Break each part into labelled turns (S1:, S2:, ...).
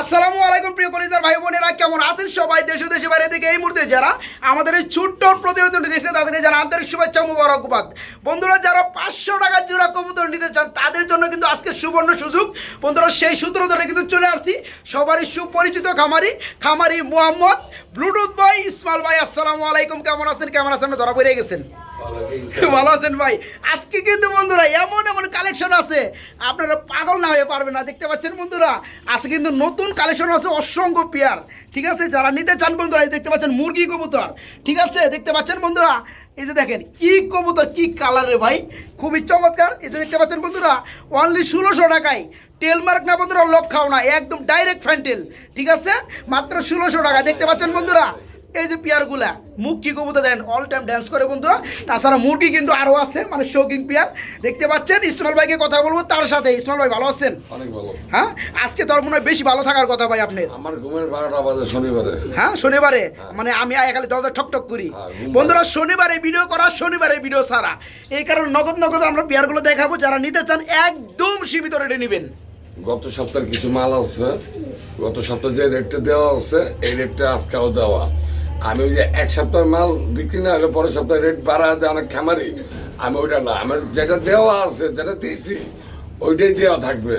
S1: আসসালামু আলাইকুম প্রিয় কলিজার ভাই বোনেরা, কেমন আছেন সবাই? দেশ দেশে বাইরে থেকে এই মুহূর্তে যারা আমাদের এই ছোট্ট প্রতিবেদনটি দেখছে তাদেরকে জানা আন্তরিক শুভেচ্ছা মুবারকবাদ। বন্ধুরা, যারা পাঁচশো টাকার জোড়া কবুতর নিতে চান, তাদের জন্য কিন্তু আজকে সুবর্ণ সুযোগ। বন্ধুরা, সেই সূত্র ধরে কিন্তু চলে আসছি। সবারই সুপরিচিত খামারি খামারি মোহাম্মদ ব্লুটুথ ভাই, ইসমাইল ভাই, আসসালামু আলাইকুম। কেমন আছেন? কেমন আছেন? ধরা পড়ে গেছেন। ভালো আছেন ভাই। আজকে কিন্তু বন্ধুরা এমন এমন কালেকশন আছে। আপনারা পাগল না হয়ে পারবেন না, দেখতে পাচ্ছেন বন্ধুরা? আজকে কিন্তু নতুন কালেকশন আছে অসংখ্য পেয়ার ঠিক আছে? যারা নিতে চান বন্ধুরা, এই দেখতে পাচ্ছেন মুরগি কবুতর, ঠিক আছে? দেখতে পাচ্ছেন বন্ধুরা? এই যে দেখেন, কি কবুতর, কি কালারে ভাই? খুবই চমৎকার। এই যে দেখতে পাচ্ছেন বন্ধুরা অনলি ষোলোশো টাকায়। টেলমার্ক না বন্ধুরা, লক খাও না, একদম ডাইরেক্ট ফ্যান্টেল ঠিক আছে? মাত্র ষোলোশো টাকা দেখতে পাচ্ছেন বন্ধুরা? এই যে পেয়ারগুলা মুখ কি কবুতর দেন অল টাইম ড্যান্স করে বন্ধুরা। তাছাড়া মুরগি কিন্তু আরও আছে মানে শৌকিং পেয়ার। দেখতে পাচ্ছেন ইসমাল ভাইকে কথা বলব তার সাথে। ইসমাল ভাই ভালো আছেন?
S2: অনেক ভালো।
S1: হ্যাঁ? আজকে তোর মনে হয় বেশি ভালো থাকার কথা ভাই আপনার।
S2: আমার ঘুমের বারোটা বাজে শনিবারে।
S1: হ্যাঁ শনিবারে? মানে আমি খালি দরজা ঠক ঠক করি।
S2: হ্যাঁ,
S1: বন্ধুরা শনিবারে ভিডিও করা শনিবারে ভিডিও সারা এই কারণে নগদ নগদ আমরা পেয়ারগুলো দেখাবো। যারা নিতে চান একদম সীমিত রেটে নেবেন।
S2: গত সপ্তাহের কিছু মাল আছে। গত সপ্তাহে যে রেটটা দেওয়া আছে এই রেটটা আজকেও দেওয়া। আমি ওই যে এক সপ্তাহের মাল বিক্রি না হলে পরের সপ্তাহে রেট বাড়া আছে অনেক খামারি। আমি ওইটা না, আমার যেটা দেওয়া আছে, যেটা দিয়েছি, ওইটাই দেওয়া থাকবে।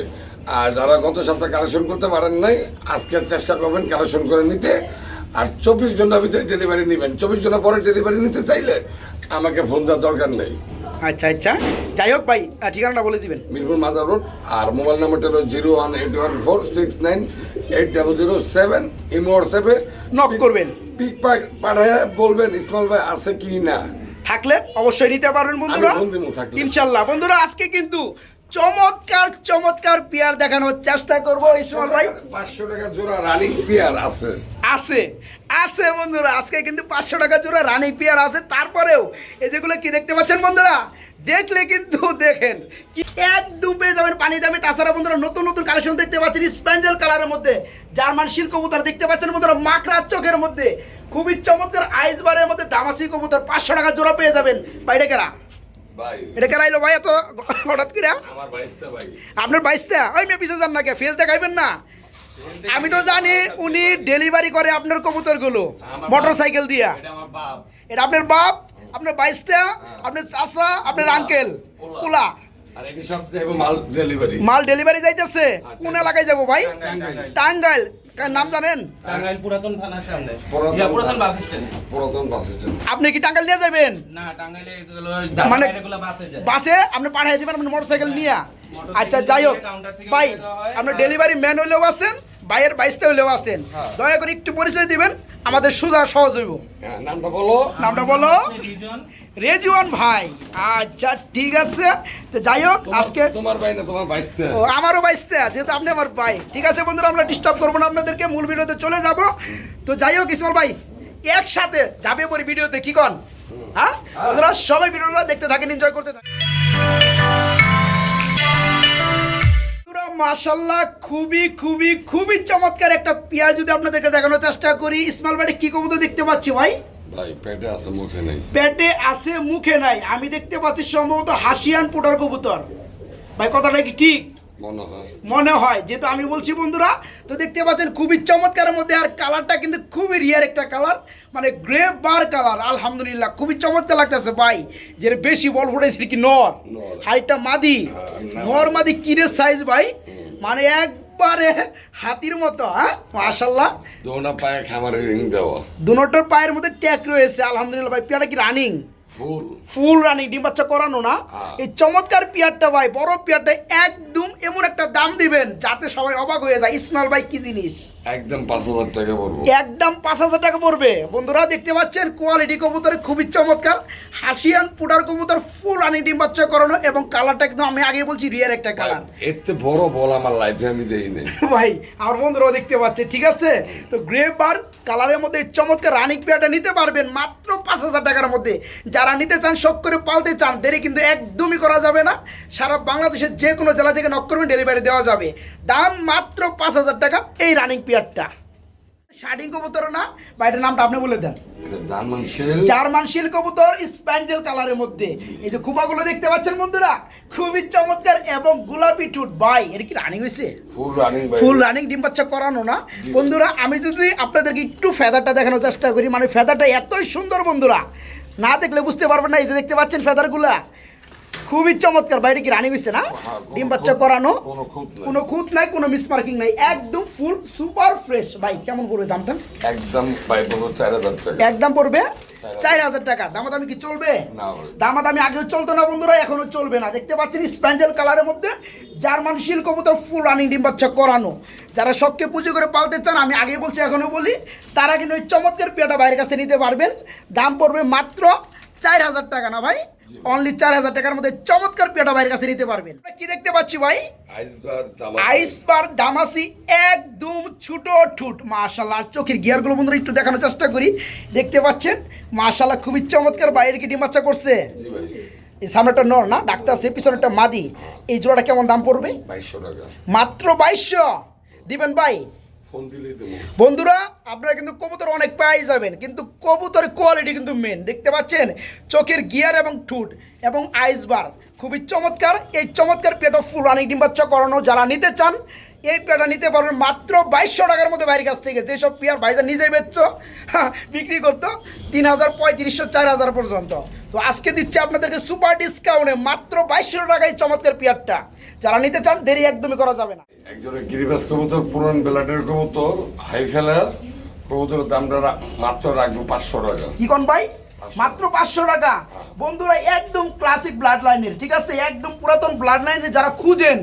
S2: আর যারা গত সপ্তাহে কালেকশন করতে পারেন নাই, আজকে চেষ্টা করবেন কালেকশন করে নিতে। আর চব্বিশ ঘণ্টার ভিতরে ডেলিভারি নেবেন। চব্বিশ ঘণ্টা পরে ডেলিভারি নিতে চাইলে আমাকে ফোন দেওয়ার দরকার নেই।
S1: আচ্ছা আচ্ছা। যাই হোক ভাই ঠিকানাটা বলে দিবেন।
S2: মিরপুর মাজার রোড আর মোবাইল নাম্বারটা হলো zero one eight one four six nine eight double zero seven. M হোয়াটসঅ্যাপে
S1: নক করবেন।
S2: পিক পাঠায় বলবেন ইসমাল ভাই আছে কি না
S1: থাকলে অবশ্যই নিতে পারবেন বন্ধুরা। ইনশাল্লাহ। বন্ধুরা আজকে কিন্তু চমৎকার চমৎকার পেয়ার দেখানোর চেষ্টা করব। ইসমাল ভাই?
S2: পাঁচশো টাকা জোড়া রানিং পেয়ার আছে।
S1: আছে আছে বন্ধুরা। আজকে কিন্তু পাঁচশো টাকা জোড়া রানিং পেয়ার আছে। তারপরেও এই যেগুলো কি দেখতে পাচ্ছেন বন্ধুরা? দেখলে কিন্তু দেখেন কি একদম পেয়ে যাবেন পানি দামে। তাছাড়া বন্ধুরা নতুন নতুন কালেকশন দেখতে পাচ্ছেন স্প্যাঞ্জেল কালারের মধ্যে। জার্মান শিল কবুতর দেখতে পাচ্ছেন বন্ধুরা মাকড়ার চোখের মধ্যে। খুবই চমৎকার আইসবারের মধ্যে দামাসি কবুতর। পাঁচশো টাকা জোড়া পেয়ে যাবেন। বাইরে কেরা? এটা কেরাইলো ভাই এত? হঠাৎ করে?
S2: আমার বাইশটা ভাই।
S1: আপনার বাইশটা? ওই মেয়ে পিছিয়ে যান না কে? ফেস দেখাইবেন না। আমি তো জানি উনি ডেলিভারি করে আপনার কবুতরগুলো মোটর সাইকেল দিয়া।
S2: এটা
S1: আপনার বাপ আপনার বাইশটা আপনার চাচা আপনার আঙ্কেল।
S2: যাইবো মাল ডেলিভারি।
S1: মাল ডেলিভারি যাইতেছে। কোন এলাকায় যাব ভাই? টাঙ্গাইল। কার নাম জানেন?
S3: টাঙ্গাইল পুরাতন থানার সামনে।
S2: পুরাতন-
S3: পুরাতন বাস স্ট্যান্ড।
S2: পুরাতন বাস স্ট্যান্ড।
S1: আপনি কি টাঙ্গাইল নিয়ে যাবেন?
S3: না টাঙ্গাইলে এগুলো
S1: মানে
S3: এগুলো বাসে যায়।
S1: বাসে আপনি পাঠিয়ে দিবেন আপনার মোটর সাইকেল নিয়ে আচ্ছা যাই হোক ভাই
S3: হয়।
S1: আপনার ডেলিভারি ম্যান হলেও আছেন বাইরের বাইশটা হলেও আছেন।
S3: হ্যাঁ।
S1: দয়া করে একটু পরিচয় দিবেন আমাদের সোজা সহজ হইব।
S2: হ্যাঁ, নামটা বলো।
S1: নামটা বলো।
S3: রিজন
S1: রেজওয়ান ভাই। আচ্ছা ঠিক আছে। তো যাই হোক আজকে
S2: তোমার ভাই না তোমার বাইশটা
S1: ও আমারও বাইসতে যেহেতু আপনি আমার ভাই। ঠিক আছে বন্ধুরা আমরা ডিস্টার্ব করব না আপনাদেরকে মূল ভিডিওতে চলে যাব। তো যাই হোক ইসমাল ভাই একসাথে যাবে পরে ভিডিওতে কি কন? হ্যাঁ? বন্ধুরা সবাই ভিডিওটা দেখতে থাকেন এনজয় করতে থাকেন। মাশাল্লাহ খুবই খুবই খুবই চমৎকার একটা পেঁয়াজ যদি আপনাদেরকে দেখানোর চেষ্টা করি। ইসমাল বাড়ি কি কবুতর দেখতে পাচ্ছি ভাই?
S2: ভাই পেটে আছে মুখে নেই।
S1: পেটে আছে মুখে নাই। আমি দেখতে পাচ্ছি সম্ভবত হাসিয়ান পোটার কবুতর। ভাই কথাটা কি ঠিক?
S2: মনে হয়।
S1: মনে হয়। যেহেতু আমি বলছি বন্ধুরা তো দেখতে পাচ্ছেন খুবই চমৎকারের মধ্যে। আর কালারটা কিন্তু খুবই রিয়ার একটা কালার মানে গ্রে বার কালার। আলহামদুলিল্লাহ খুবই চমৎকার লাগতেছে ভাই। যে বেশি বল ফুটেছে কি নর। হাইটটা মাদি।
S2: হ্যাঁ,
S1: নর মাদি। কিরে সাইজ ভাই? মানে একবারে হাতির মতো হ্যাঁ মাশাল্লাহ
S2: দোনা পায়ে খামারে রিং দেওয়া।
S1: দুনোটার পায়ের মধ্যে ট্যাক রয়েছে আলহামদুলিল্লাহ ভাই। পেয়ারটা কি রানিং
S2: ফুল
S1: ফুল রানিং ডিম বাচ্চা করানো না?
S2: হ্যাঁ।
S1: এই চমৎকার পেয়ারটা ভাই বড় পেয়ারটা একদম এমন একটা দাম দিবেন যাতে সবাই অবাক হয়ে যায়। ইসমাল ভাই কি জিনিস?
S2: একদম পাঁচ হাজার টাকা পড়ব।
S1: একদম পাঁচ হাজার টাকা পড়বে। বন্ধুরা দেখতে পাচ্ছেন কোয়ালিটি কবুতর খুবই চমৎকার। হাসিয়ান পুটার কবুতর ফুল রানিং ডিম বাচ্চা করানো এবং কালারটা একদম আমি আগে বলছি রিয়ার একটা
S2: কালারের বড় বল আমার লাইফে আমি দেইনি।
S1: ভাই আমার বন্ধুরাও দেখতে পাচ্ছে ঠিক আছে? তো গ্রে বার কালারের মধ্যে এই চমৎকার রানিক পেয়ারটা নিতে পারবেন মাত্র পাঁচ হাজার টাকার মধ্যে। যারা নিতে চান শখ করে পালতে চান দেরি কিন্তু একদমই করা যাবে না। সারা বাংলাদেশের যে কোনো জেলা থেকে নক করবেন ডেলিভারি দেওয়া যাবে। দাম মাত্র পাঁচ হাজার টাকা এই রানিং পেয়ারটা শার্টিং কবুতর না? বা এটার নামটা আপনি বলে দেন।
S2: জার্মান শিল।
S1: কবুতর স্প্যাঞ্জেল কালারের মধ্যে। এই যে খুবাগুলো দেখতে পাচ্ছেন বন্ধুরা খুবই চমৎকার এবং গোলাপি টুট বাই এটা কি রানিং হয়েছে?
S2: ফুল রানিং
S1: ফুল রানিং ডিম বাচ্চা করানো না? বন্ধুরা আমি যদি আপনাদেরকে একটু ফেদারটা দেখানোর চেষ্টা করি মানে ফেদারটা এতই সুন্দর বন্ধুরা না দেখলে বুঝতে পারবেন না এই যে দেখতে পাচ্ছেন ফেদারগুলা। খুবই চমৎকার বাইরে কি রানিং হয়েছে না?
S2: হ্যাঁ,
S1: ডিম বাচ্চা করানো
S2: কোনো খুঁত নাই।
S1: কোনো মিস মার্কিং নাই একদম ফুল সুপার ফ্রেশ ভাই কেমন পড়বে দামটা?
S2: একদম ভাই বলব চার হাজার টাকা।
S1: একদম পড়বে? চার হাজার। টাকা। দামাদামি কি চলবে। দামাদামি আগেও চলতো না বন্ধুরা এখনও চলবে না। দেখতে পাচ্ছেন স্প্যাঞ্জেল কালারের মধ্যে জার্মান শিল কবুতর ফুল রানিং ডিম বাচ্চা করানো। যারা শখকে পুজো করে পালতে চান আমি আগে বলছি এখনও বলি তারা কিন্তু ওই চমৎকার পেয়াটা বাইরের কাছে নিতে পারবেন। দাম পড়বে মাত্র চার হাজার টাকা না ভাই? অনলি চার হাজার টাকার মধ্যে চমৎকার পেয়াটা বাইরের কাছে নিতে পারবেন। কি দেখতে পাচ্ছি ভাই?
S2: আইসবার
S1: দামাসি। একদম ছোট ঠুট। মাশাল্লাহ চোখের গিয়ারগুলো বন্ধুরা একটু দেখানোর চেষ্টা করি। দেখতে পাচ্ছেন? মাশাল্লাহ খুবই চমৎকার বাইরে কি ডিম বাচ্চা করছে? এই সামনেটা নর না? ডাক্তার আছে পিছনেরটা মাদি। এই জোড়াটা কেমন দাম পড়বে? মাত্র বাইশশো। দিবেন ভাই? বন্ধুরা, আপনারা কিন্তু কবুতর অনেক পাই যাবেন, কিন্তু কবুতর কোয়ালিটি কিন্তু মেন দেখতে পাচ্ছেন? চোখের গিয়ার এবং ঠুট এবং আইসবার খুবই চমৎকার। এই চমৎকার পেটা ফুল অনেক ডিম বাচ্চা করানো। যারা নিতে চান এই পেটা নিতে পারবেন মাত্র বাইশশো টাকার মধ্যে বাইরের কাছ থেকে। যেসব পেয়ার ভাইজার নিজেই বেচছ বিক্রি করতো তিন হাজার পঁয়ত্রিশশো চার হাজার পর্যন্ত। তো আজকে দিচ্ছে আপনাদেরকে সুপার ডিসকাউন্টে মাত্র বাইশশো টাকায় চমৎকার পেয়ারটা যারা নিতে চান দেরি একদমই করা যাবে না।
S2: একজনের গিরিবাস কবুতর পুরান বেলাটের কবুতর হাই ফেলার কবুতরের দামটা মাত্র রাখব পাঁচশো টাকা।
S1: কি কোন ভাই? মাত্র পাঁচশো টাকা। বন্ধুরা একদম ক্লাসিক ব্লাড লাইনের ঠিক আছে? একদম পুরাতন ব্লাড লাইনের যারা খুঁজেন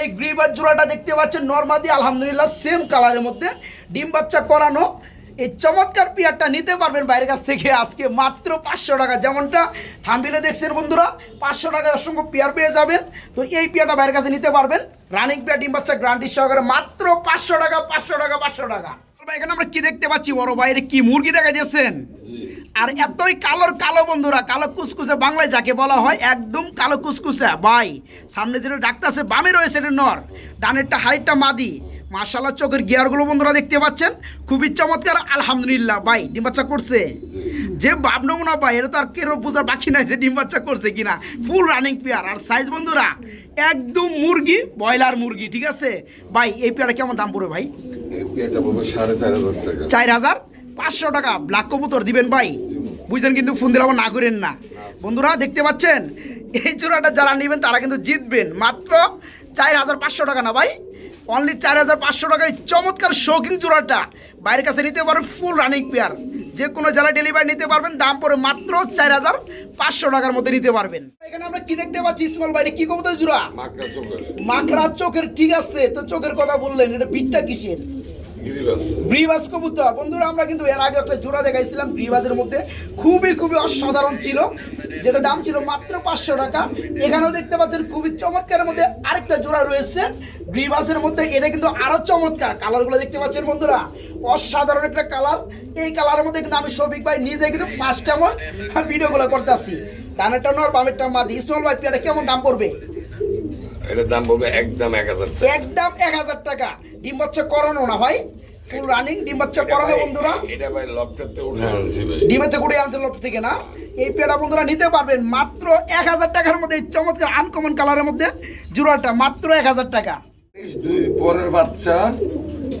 S1: এই গ্রিবার জোড়াটা দেখতে পাচ্ছেন, নর্মাদি, আলহামদুলিল্লাহ সেম কালারের মধ্যে। ডিম বাচ্চা করানো। এই চমৎকার পিয়ারটা নিতে পারবেন বাইরের কাছ থেকে আজকে মাত্র পাঁচশো টাকা। যেমনটা থাম্বিলে দেখছেন বন্ধুরা, পাঁচশো টাকার অসংখ্য পেয়ার পেয়ে যাবেন। তো এই পেয়ারটা বাইরের কাছে নিতে পারবেন। রানিং পেয়ার, ডিম বাচ্চা গ্রান্টি সহকারে মাত্র পাঁচশো টাকা পাঁচশো টাকা পাঁচশো টাকা। এখানে আমরা কি দেখতে পাচ্ছি? বড় বাইরে কি মুরগি দেখা দিয়েছেন? আর এতই কালোর কালো বন্ধুরা কালো কুসকুসে বাংলায় যাকে বলা হয় একদম কালো কুসকুসে। ভাই সামনে যেটা ডাক্তার আছে বামে রয়েছে এটা নর। ডানেরটা হাড়িটা মাদি। মার্শাল্লাহ চোখের গিয়ারগুলো বন্ধুরা দেখতে পাচ্ছেন। খুবই চমৎকার আলহামদুলিল্লাহ। ভাই ডিম বাচ্চা করছে। যে ভাবনব না ভাই এটা তো আর কেরো বোঝার বাকি নাই যে ডিম বাচ্চা করছে কিনা। ফুল রানিং পেয়ার আর সাইজ বন্ধুরা একদম মুরগি ব্রয়লার মুরগি ঠিক আছে? ভাই এই পেয়ারটা কেমন দাম পড়বে ভাই?
S2: চার হাজার?
S1: পাঁচশো টাকা। ব্ল্যাক কবুতর দিবেন ভাই। বুঝলেন কিন্তু ফোন দিলে আবার না করেন না। বন্ধুরা দেখতে পাচ্ছেন? এই জোড়াটা যারা নেবেন তারা কিন্তু জিতবেন। মাত্র চার হাজার পাঁচশো টাকা না ভাই? অনলি চার হাজার পাঁচশো টাকায় চমৎকার শৌখিন জোড়াটা। বাইরের কাছে নিতে পারবেন ফুল রানিং পেয়ার যে কোনো জেলা ডেলিভারি নিতে পারবেন দাম পড়ে মাত্র চার হাজার পাঁচশো টাকার মধ্যে নিতে পারবেন। এখানে আমরা কি দেখতে পাচ্ছি? স্মল বাইরে কি কবুতর জোড়া?
S2: মাকড়া
S1: মাখরা চোখের ঠিক আছে তো চোখের কথা বললেন এটা বিটটা কিসের?
S2: গিরিবাস
S1: কবুতর। বন্ধুরা, আমরা কিন্তু এর আগে একটা জোড়া দেখাইছিলাম ব্রিভাসের মধ্যে। খুবই খুবই অসাধারণ ছিল। যেটা দাম ছিল মাত্র পাঁচশো টাকা। এখানেও দেখতে পাচ্ছেন, খুবই চমৎকারের মধ্যে আরেকটা জোড়া রয়েছে ব্রিভাসের মধ্যে। এটা কিন্তু আরও চমৎকার। কালারগুলো দেখতে পাচ্ছেন, বন্ধুরা। অসাধারণ একটা কালার এই কালারের মধ্যে কিন্তু আমি সবিক ভাই নিজে কিন্তু ফার্স্ট এমন ভিডিওগুলো করতে আসি ডানেরটা নর, বামেরটা মাদি। ইসমাল ভাই, পেয়ারা কেমন দাম পড়বে?
S2: এটার দাম পড়বে একদম এক হাজার টাকা।
S1: একদম এক হাজার টাকা। ডিম বাচ্চা করানো না ভাই? ফুল রানিং ডিম বাচ্চা
S2: ভাই-
S1: বন্ধুরা।
S2: এটা ভাই লকটাতে উঠে আনছি ভাই।
S1: ডিমেতে কুড়ি আনছে লোক থেকে না? এই পেয়ারা বন্ধুরা নিতে পারবেন মাত্র এক হাজার টাকার মধ্যে চমৎকার আনকমন কালারের মধ্যে জুড়াটা মাত্র এক হাজার টাকা।
S2: দুই পরের বাচ্চা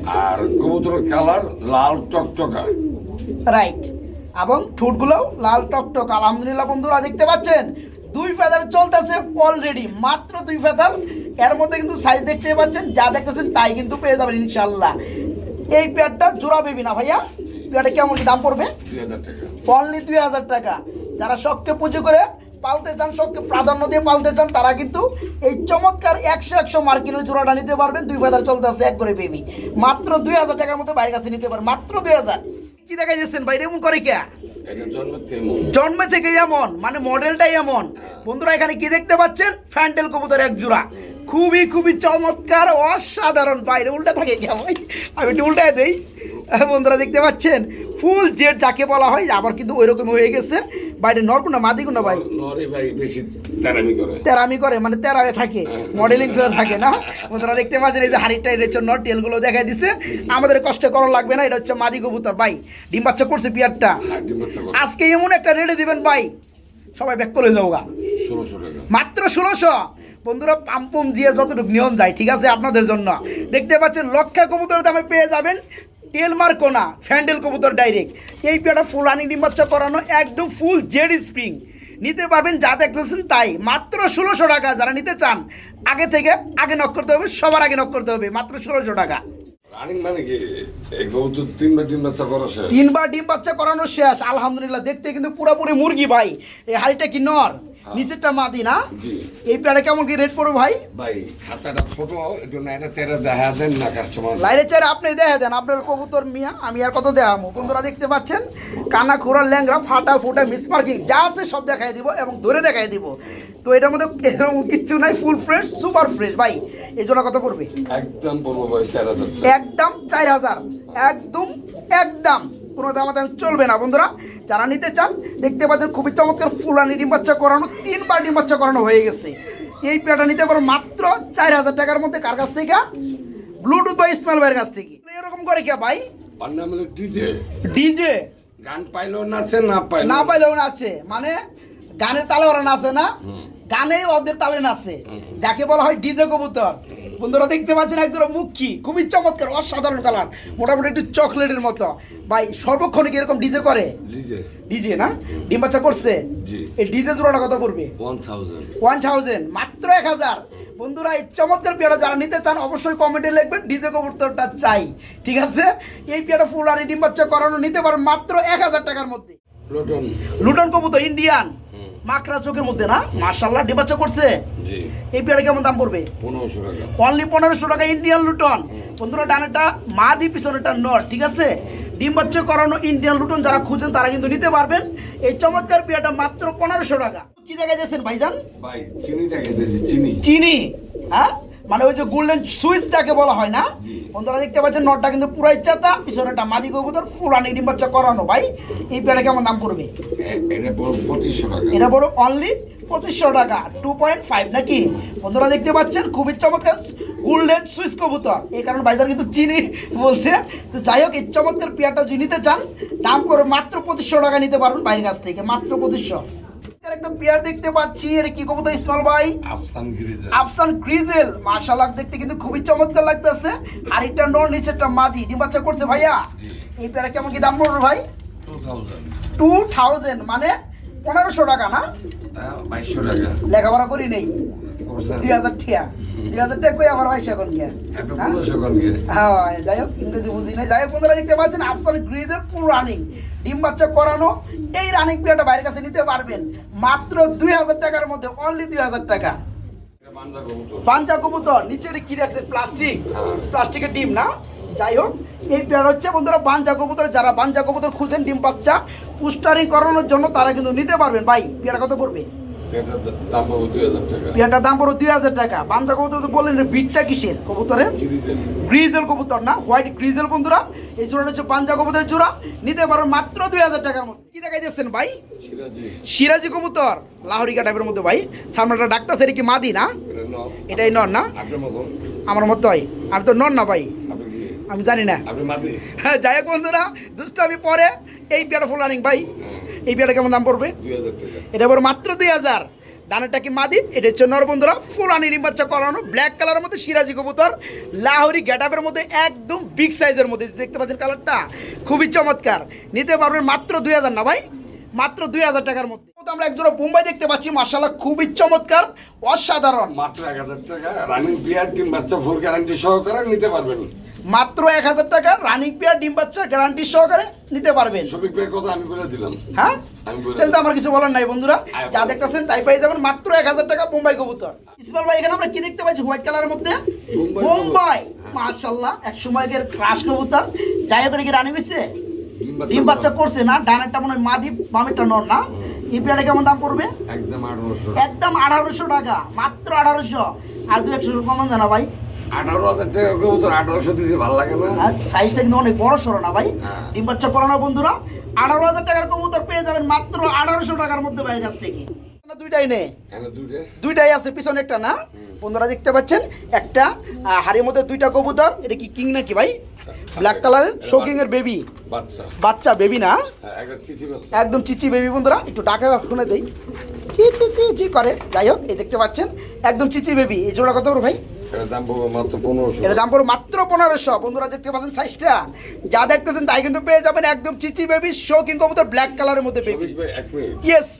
S2: আর কবুতরের কালার লাল টকটকা।
S1: রাইট এবং ঠোঁটগুলো লাল টকটক। আলহামদুলিল্লাহ বন্ধুরা দেখতে পাচ্ছেন? দুই ফেদার চলতেছে অলরেডি মাত্র দুই ফেদার এর মধ্যে কিন্তু সাইজ দেখতে পাচ্ছেন যা দেখতেছেন তাই কিন্তু পেয়ে যাবেন ইনশাল্লাহ এই পেয়ারটা জোড়া বেবি না ভাইয়া? পেয়ারটা কেমন কি দাম পড়বে? অনলি দুই হাজার টাকা। যারা শখকে পুজো করে পালতে চান শখকে প্রাধান্য দিয়ে পালতে চান তারা কিন্তু এই চমৎকার একশো একশো মার্কিনের জোড়াটা নিতে পারবেন। দুই ফেদার চলতে আছে এক করে বেবি মাত্র দুই হাজার টাকার মধ্যে বাইরের কাছে নিতে পারবেন মাত্র দুই হাজার। কি দেখা যাচ্ছেন ভাই? এমন করে কে? জন্মে থেকে এমন মানে মডেলটাই এমন। বন্ধুরা এখানে কি দেখতে পাচ্ছেন? ফ্যান্টেল কবুতর এক জোড়া। খুবই খুবই চমৎকার অসাধারণ বাইরে উল্টা থাকে কেমন? আমি একটু উল্টায় দেই। হ্যাঁ, বন্ধুরা দেখতে পাচ্ছেন? ফুল জেড যাকে বলা হয় আবার কিন্তু ওই রকম হয়ে গেছে। বাইরে নরকুনা মাদিকুনা ভাই?
S2: নরে ভাই বেশি তেরামি করে।
S1: তেরামি করে মানে তেরামে থাকে মডেলিং করে থাকে না? বন্ধুরা দেখতে পাচ্ছেন এই যে হাড়িটা এর জন্য টেলগুলো দেখাই দিছে। আমাদের কষ্ট করা লাগবে না এটা হচ্ছে মাদি কবুতর। ভাই ডিম বাচ্চা করছে পিয়ারটা
S2: করে
S1: আজকে এমন একটা রেডি দিবেন ভাই। সবাই ব্যাক করে যাও গা। মাত্র ষোলোশো। বন্ধুরা পাম্পম দিয়ে যতটুকু নিয়ম যায় ঠিক আছে আপনাদের জন্য। দেখতে পাচ্ছেন লক্ষা কবুতর দামে পেয়ে যাবেন তেলমার কোনা ফ্যান্ডেল কবুতর ডাইরেক্ট এই পেয়াটা ফুল আনি ডিম বাচ্চা করানো একদম ফুল জেড স্প্রিং নিতে পারবেন যা দেখতেছেন তাই। মাত্র ষোলোশো টাকা যারা নিতে চান আগে থেকে আগে নক করতে হবে সবার আগে নক করতে হবে। মাত্র ষোলোশো টাকা।
S2: মানে তিনবার ডিম বাচ্চা
S1: করানো শেষ। আলহামদুলিল্লাহ দেখতে কিন্তু পুরোপুরি মুরগি ভাই। এই হাড়িটা কি নর? নিচেরটা মাদি না? এই পেয়ারা কেমন কি রেট পড়বে ভাই?
S2: ভাই খাতাটা ছোট একটু নাইরা চেরা দেখা দেন না কাস্টমার
S1: লাইরে চারে আপনি দেখা দেন আপনার কবুতর মিয়া আমি আর কত দেখামো বন্ধুরা দেখতে পাচ্ছেন কানা খোড়া ল্যাংরা ফাটা ফুটা মিস মার্কিং যা আছে সব দেখাই দিব এবং ধরে দেখাই দিব। তো এটার মধ্যে এরকম কিচ্ছু নাই ফুল ফ্রেশ সুপার ফ্রেশ ভাই। এই জোড়া কত পড়বে?
S2: একদম বলব ভাই চার হাজার।
S1: একদম চার হাজার। একদম একদম। কোনো দাম দাম চলবে না বন্ধুরা। যারা নিতে চান দেখতে পাচ্ছেন খুবই চমৎকার ফুলানি ডিম বাচ্চা করানো তিনবার ডিম বাচ্চা করানো হয়ে গেছে। এই পেয়াটা নিতে পারো মাত্র চার হাজার টাকার মধ্যে কার কাছ থেকে? ব্লুটুথ বা ইসমাইল ভাইয়ের কাছ থেকে। এরকম করে কে ভাই?
S2: ডিজে
S1: ডিজে
S2: গান পাইলেও নাচে না পাইলেও
S1: না পাইলেও নাচে। মানে গানের তালে ওরা নাচে না? গানেই ওদের তালে নাচে। যাকে বলা হয় ডিজে কবুতর। বন্ধুরা দেখতে পাচ্ছেন একজোড়া মুখী খুবই চমৎকার অসাধারণ কালার মোটামুটি একটু চকলেটের মতো। ভাই সর্বক্ষণ কি এরকম ডিজে করে?
S2: ডিজে।
S1: ডিজে না? ডিম বাচ্চা করছে? এই ডিজে জোড়াটা কত পড়বে?
S2: One thousand.
S1: মাত্র এক হাজার। বন্ধুরা এই চমৎকার পেয়ারা যারা নিতে চান অবশ্যই কমেন্টে লিখবেন ডিজে কবুতরটা চাই। ঠিক আছে? এই পেয়ারা ফুল আর এই ডিম বাচ্চা করানো নিতে পারেন মাত্র এক হাজার টাকার মধ্যে।
S2: লটন
S1: লুটন কবুতর ইন্ডিয়ান মাকড়া চোখের মধ্যে না? মার্শাল্লাহ ডিম বাচ্চা করছে।
S2: জি।
S1: এই পেয়ারা কেমন দাম পড়বে?
S2: পনেরোশো টাকা।
S1: অনলি পনেরোশো টাকা ইন্ডিয়ান লুটন বন্ধুরা ডানেটা মা দি পিছনেটা নট ঠিক আছে? ডিম বাচ্চা করানো ইন্ডিয়ান লুটন যারা খুঁজেন তারা কিন্তু নিতে পারবেন। এই চমৎকার পেয়াটা মাত্র পনেরোশো টাকা। কি দেখা যাচ্ছেন ভাইজান?
S2: ভাই চিনি দেখাইতেছি চিনি।
S1: চিনি হ্যাঁ? মানে ওই যে গোল্ডেন সুইচ যাকে বলা হয় না? বন্ধুরা দেখতে পাচ্ছেন নটটা কিন্তু পুরাই চাতা পিছনেটা মাদি কবুতর পুরানি ডিম বাচ্চা করানো। ভাই এই পেয়ারটা কেমন দাম
S2: এ- এটা
S1: বড় অনলি পঁচিশশো টাকা টু পয়েন্ট ফাইভ নাকি? বন্ধুরা দেখতে পাচ্ছেন খুবই চমৎকার গোল্ডেন সুইস কবুতর। এই কারণে বাইজার কিন্তু চিনি বলছে। তো যাই হোক এই চমৎকার পেয়ারটা যদি নিতে চান দাম করে মাত্র পঁচিশশো টাকা নিতে পারবেন বাইরের কাছ থেকে মাত্র পঁচিশশো। একটা পেয়ার দেখতে পাচ্ছি এটা কি কবুতর ইসমাল ভাই?
S2: আফসান গ্রিজেল।
S1: আফসান গ্রিজেল মাশাআল্লাহ দেখতে কিন্তু খুবই চমৎকার লাগতেছে। আর এটা নর নিচেরটা মাদি ডিম বাচ্চা করছে ভাইয়া? এই পেয়ারা কেমন কি দাম পড়বে ভাই?
S2: টু থাউজেন্ড
S1: টু থাউজেন্ড মানে পনেরোশো টাকা না?
S2: বাইশশো টাকা।
S1: লেখাপড়া করি নেই। দুই হাজার টিয়া দুই হাজার টাকা কই আমার ভাই এখন কি
S2: একটা পনেরোশো কম গিয়ে।
S1: হ্যাঁ যাই হোক ইংরেজি বুঝি না যাই হোক বন্ধুরা দেখতে পাচ্ছেন আফসান গ্রিজের ফুল রানিং ডিম বাচ্চা করানো এই রানিং প্লেয়ারটা বাইরের কাছে নিতে পারবেন। মাত্র দুই হাজার টাকার মধ্যে অনলি দুই হাজার টাকা। পাঞ্জা কবুতর। নিচে কি রাখছে প্লাস্টিক প্লাস্টিকের ডিম না? যাই হোক এই পেয়ার হচ্ছে বন্ধুরা বাঞ্জা কবুতর। যারা বাঞ্জা কবুতর খুঁজেন ডিম বাচ্চা পুস্টারিং করানোর জন্য তারা কিন্তু নিতে পারবেন। ভাই পেয়ারটা কত পড়বে?
S2: এটা
S1: পেয়ারটার দাম পড়ো দুই হাজার টাকা। বাঞ্জা কবুতর তো বললেন বিটটা কিসের? কবুতরের?
S2: গিরিজা
S1: গ্রিজেল কবুতর না? হোয়াইট গ্রিজেল বন্ধুরা এই জোড়াটা হচ্ছে পাঞ্জা কবুতরের জোড়া। নিতে পারো মাত্র দুই হাজার টাকার মধ্যে। কি দেখাই যাচ্ছেন ভাই?
S2: সিরাজি।
S1: কবুতর। লাহরিকা টাইপের মধ্যে ভাই। সামনেটা ডাক্তার সেটা কি মাদি না? এটাই নর না? আমার মতো হয়। আমি তো নর না ভাই। আমি জানি না। হ্যাঁ যাই হোক বন্ধুরা দুষ্ট আমি পরে এই পেয়ারা ফুল রানিং ভাই। এই পেয়ারা কেমন দাম পড়বে? এটা পড়বে মাত্র দুই হাজার। ডানেরটা কি মাদি? এটা হচ্ছে নর বন্ধুরা ফুল রিম বাচ্চা করানো ব্ল্যাক কালারের মধ্যে সিরাজি কবুতর লাহোরি গ্যাটাপের মধ্যে একদম বিগ সাইজের মধ্যে দেখতে পাচ্ছেন কালারটা খুবই চমৎকার। নিতে পারবেন মাত্র দুই হাজার না ভাই? মাত্র দুই হাজার টাকার মধ্যে। আমরা একজোড়া বোম্বাই দেখতে পাচ্ছি মার্শাল্লাহ খুবই চমৎকার অসাধারণ।
S2: মাত্র এক হাজার টাকা রানিং বিয়ার টিম বাচ্চা ফুল গ্যারান্টি সহকারে নিতে পারবেন।
S1: মাত্র এক হাজার টাকা রানিং পেয়ার ডিম বাচ্চা গ্যারান্টি সহকারে নিতে পারবেন।
S2: শফিক ভাইয়ের কথা আমি বলে দিলাম।
S1: হ্যাঁ? তাহলে তো আমার কিছু বলার নাই বন্ধুরা। যা দেখতেছেন তাই পাই যাবেন মাত্র এক হাজার টাকা বোম্বাই কবুতর। ইসমাল ভাই এখানে আমরা কি দেখতে পাচ্ছি হোয়াইট কালারের মধ্যে?
S2: বোম্বাই কবুতর।
S1: মাশাল্লাহ এক সময়কের ক্রাশ কবুতর। যাই হোক কি রানি মিশছে
S2: ডিম
S1: বাচ্চা করছে না ডানেরটা মনে হয় মাদি বামেরটা নর না? এই পেয়ারটা কেমন দাম পড়বে?
S2: একদম আঠারোশো।
S1: একদম আঠারোশো টাকা মাত্র আঠারোশো। আর দু একশো কমন জানা ভাই।
S2: আঠারো হাজার টাকা কবুতর আঠারোশো দিতে ভালো লাগে না।
S1: সাইজটা কিন্তু অনেক বড় সড়ো না ভাই।
S2: হ্যাঁ।
S1: ডিম বাচ্চা করানো বন্ধুরা। আঠারো হাজার টাকার কবুতর পেয়ে যাবেন মাত্র আঠারোশো টাকার মধ্যে ভাইয়ের কাছ থেকে। দুইটাই নে। দুইটাই। আছে পিছনে একটা না। বন্ধুরা দেখতে পাচ্ছেন একটা হাড়ির মধ্যে দুইটা কবুতর। এটা কি কিং নাকি ভাই? ব্ল্যাক কালারের শোকিং এর বেবি
S2: বাচ্চা।
S1: বেবি না?
S2: হ্যাঁ,
S1: একদম চিচি বেবি বন্ধুরা একটু ডাকা শুনে দেই। চি চি চি চি করে। যাই হোক এই দেখতে পাচ্ছেন একদম চিচি বেবি এই জোড়া কত ভাই?
S2: দাম পড়বে মাত্র পনেরোশো।
S1: এর দাম পড়বে মাত্র পনেরোশো। বন্ধুরা দেখতে পাচ্ছেন সাইজটা যা দেখতেছেন তাই কিন্তু পেয়ে যাবেন একদম চিচি বেবি শো কিং কবুতর ব্ল্যাক কালারের মধ্যে বেবি ইয়েস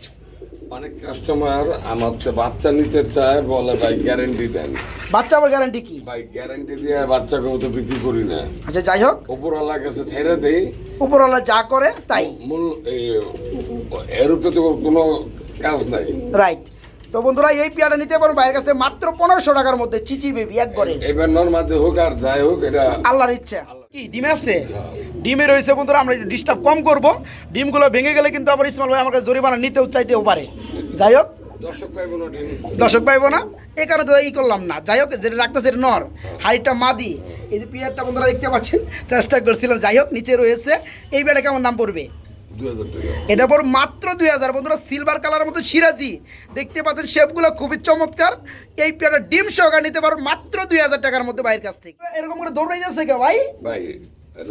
S2: অনেক কাস্টমার আমার তো বাচ্চা নিতে চায় বলে ভাই গ্যারেন্টি দেন।
S1: বাচ্চা আবার গ্যারান্টি কি?
S2: ভাই গ্যারেন্টি দিয়ে বাচ্চা কবুতর বিক্রি করি না।
S1: আচ্ছা যাই হোক।
S2: কাছে ছেড়ে দেই।
S1: উপরওয়ালা যা করে তাই।
S2: মূল এর উপরে তো কোনো কাজ নাই।
S1: রাইট তো বন্ধুরা এই পেয়ারটা নিতে পারবেন বাইরের কাছ মাত্র পনেরোশো টাকার মধ্যে চিচি বেবি এক করে
S2: এবার নর্মাতে হোক আর যাই হোক এটা
S1: আল্লাহর ইচ্ছা। কি ডিমে আছে? ডিমে রয়েছে বন্ধুরা আমরা একটু ডিস্টার্ব কম করব। ডিমগুলো ভেঙে গেলে কিন্তু আবার ইসমাল ভাই আমাকে জরিমানা নিতেও চাইতেও পারে। যাই হোক
S2: দর্শক পাইব না
S1: এই কারণে তো ই করলাম না। যাই হোক যেটা রাখতেছে এটা নর। হাইটটা মাদি। এই যে পিয়ারটা বন্ধুরা দেখতে পাচ্ছেন চেষ্টা করছিলাম। যাই হোক নিচে রয়েছে। এই বেড়া কেমন দাম পড়বে? এটা পর মাত্র দুই হাজার বন্ধুরা সিলভার কালার মতো সিরাজি। দেখতে পাচ্ছেন শেপগুলো খুবই চমৎকার। এই পেয়ারা ডিম সহকার নিতে পারো মাত্র দুই হাজার টাকার মধ্যে বাইরের কাছ থেকে। এরকম করে দৌড়াই যাচ্ছে কে ভাই?
S2: ভাই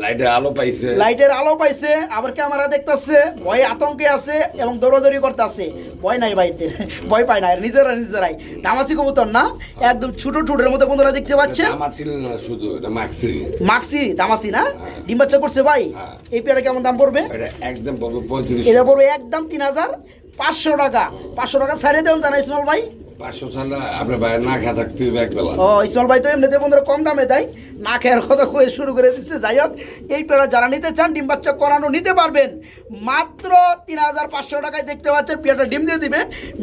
S2: লাইটে আলো পাইছে।
S1: লাইটের আলো পাইছে আবার ক্যামেরা দেখতেছে ভয় আতঙ্কে আছে এবং দৌড়াদৌড়ি করতে আছে ভয় নাই ভাইদের ভয় পায় না নিজেরা নিজেরাই। দামাসি কবুতর না? একদম ছোট ঠুটের মধ্যে বন্ধুরা দেখতে পাচ্ছেন?
S2: আমার না শুধু এটা মাক্সি।
S1: মাক্সি দামাসি না? ডিম বাচ্চা করছে ভাই?
S2: হ্যাঁ।
S1: এই পেয়ারটা কেমন দাম পড়বে?
S2: এটা একদম পঁয়ত্রিশ।
S1: এটা পড়বে একদম তিন হাজার পাঁচশো টাকা। পাঁচশো টাকা ছাড়িয়ে দেন জানা ইসমাল ভাই।
S2: পাঁচশো ছাড়া আপনার বাইরে না খা থাকতে হবে একবেলা
S1: ও ইসমাল ভাই তো এমনিতে বন্ধুরা কম দামে দেয়। না খেয়ার কথা কয়ে শুরু করে দিচ্ছে। যাই হোক এই যারা নিতে চান ডিম বাচ্চা করানো নিতে পারবেন। মাত্র তিন হাজার পাঁচশো টাকায় দেখতে পাচ্ছেন ডিম দিয়ে দিবে।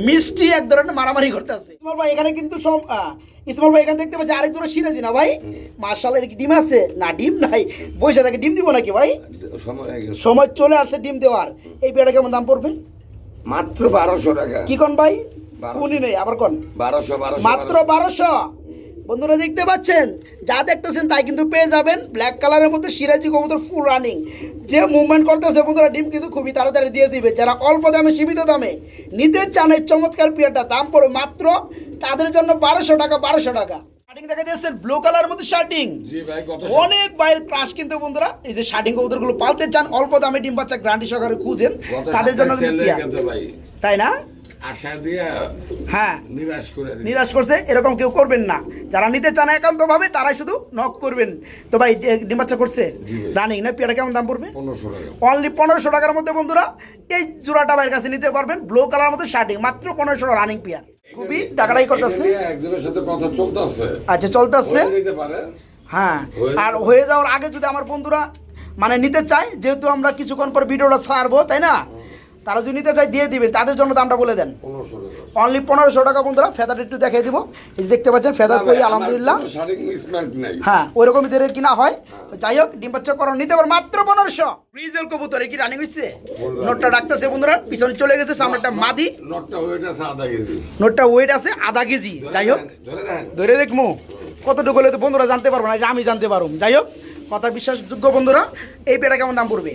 S1: মিষ্টি এক ধরনের মারামারি করতে আছে। ইসমাল ভাই এখানে কিন্তু সব ইসমাল ভাই এখানে দেখতে পাচ্ছি আরেক জোড়া সিরাজি না ভাই মার্শাল এর ডিম আছে? না ডিম নাই। বসে থাকে ডিম দিব নাকি ভাই?
S2: সময়
S1: চলে আসছে ডিম দেওয়ার। এই পেয়ারটা কেমন দাম পড়বে?
S2: মাত্র বারোশো টাকা।
S1: কি কোন ভাই। উনি নেই আবার কোন?
S2: বারোশো বারোশো
S1: মাত্র বারোশো। বন্ধুরা দেখতে পাচ্ছেন? যা দেখতেছেন তাই কিন্তু পেয়ে যাবেন। ব্ল্যাক কালারের মধ্যে সিরাজি কবুতর ফুল রানিং যে মুভমেন্ট করতেছে বন্ধুরা ডিম কিন্তু খুবই তাড়াতাড়ি দিয়ে দিবে। যারা অল্প দামে সীমিত দামে নিতে চান এই চমৎকার পিয়ারটা দাম পড়ে মাত্র তাদের জন্য বারোশো টাকা বারোশো টাকা। শার্টিং দেখা দিয়েছেন ব্লু কালার মধ্যে শার্টিং অনেক বাইরের ক্রাশ কিন্তু বন্ধুরা এই যে শার্টিং কবুতরগুলো পালতে চান অল্প দামে ডিম বাচ্চা গ্রান্টি সহকারে খুঁজেন। তাদের জন্য তাই না?
S2: আশা দিয়ে
S1: হ্যাঁ।
S2: নিরাশ করে
S1: নিরাশ করছে এরকম কেউ করবেন না। যারা নিতে চান একান্তভাবে তারাই শুধু নক করবেন। তো ভাই এ, ডিম বাচ্চা করছে? রানিং না পেয়ারা কেমন দাম পড়বে?
S2: পনেরোশো টাকা।
S1: অনলি পনেরোশো টাকার মধ্যে বন্ধুরা এই জোড়াটা ভাইয়ের কাছে নিতে পারবেন। ব্লু কালার মধ্যে শার্টিং মাত্র পনেরোশো রানিং পেয়ার খুবই টাকাটাই করতেছে।
S2: একজনের সাথে কথা চলতেছে।
S1: আচ্ছা চলতেছে।
S2: হয়ে
S1: হ্যাঁ আর হয়ে যাওয়ার আগে যদি আমার বন্ধুরা মানে নিতে চায় যেহেতু আমরা কিছুক্ষণ পর ভিডিওটা ছাড়বো তাই না? তারা যদি নিতে চায় দিয়ে দিবেন তাদের জন্য দামটা বলে দেন। অনলি পনেরোশো টাকা বন্ধুরা ফেদার একটু দেখিয়ে দিব। এই যে দেখতে পাচ্ছেন ফেদার করি আলহামদুলিল্লাহ। হ্যাঁ ওই রকমই ধরে কিনা হয়। তো যাই হোক ডিম বাচ্চা করানো নিতে পারো মাত্র পনেরোশো। ফ্রিজেল কবুতর কি রানিং হয়েছে নোটটা রাখতেছে বন্ধুরা পিছনে চলে গেছে সামনেটা মাদি।
S2: নটটা ওইটা সাদা গেছি
S1: নোটটা ওয়েট আছে আধা কেজি। যাই হোক।
S2: ধরে
S1: দেখব কতটুকু হলে তো বন্ধুরা জানতে পারব না এটা আমি জানতে পারব। যাই হোক কথা বিশ্বাসযোগ্য বন্ধুরা এই পেটা কেমন দাম পড়বে?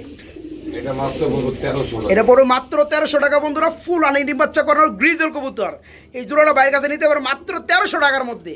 S2: এটা
S1: পড়বে মাত্র তেরোশো টাকা বন্ধুরা ফুল আনি ডিম বাচ্চা করার গ্রিজল কবুতর। এই জোড়াটা বাইরের কাছে নিতে পারো মাত্র তেরোশো টাকার মধ্যে।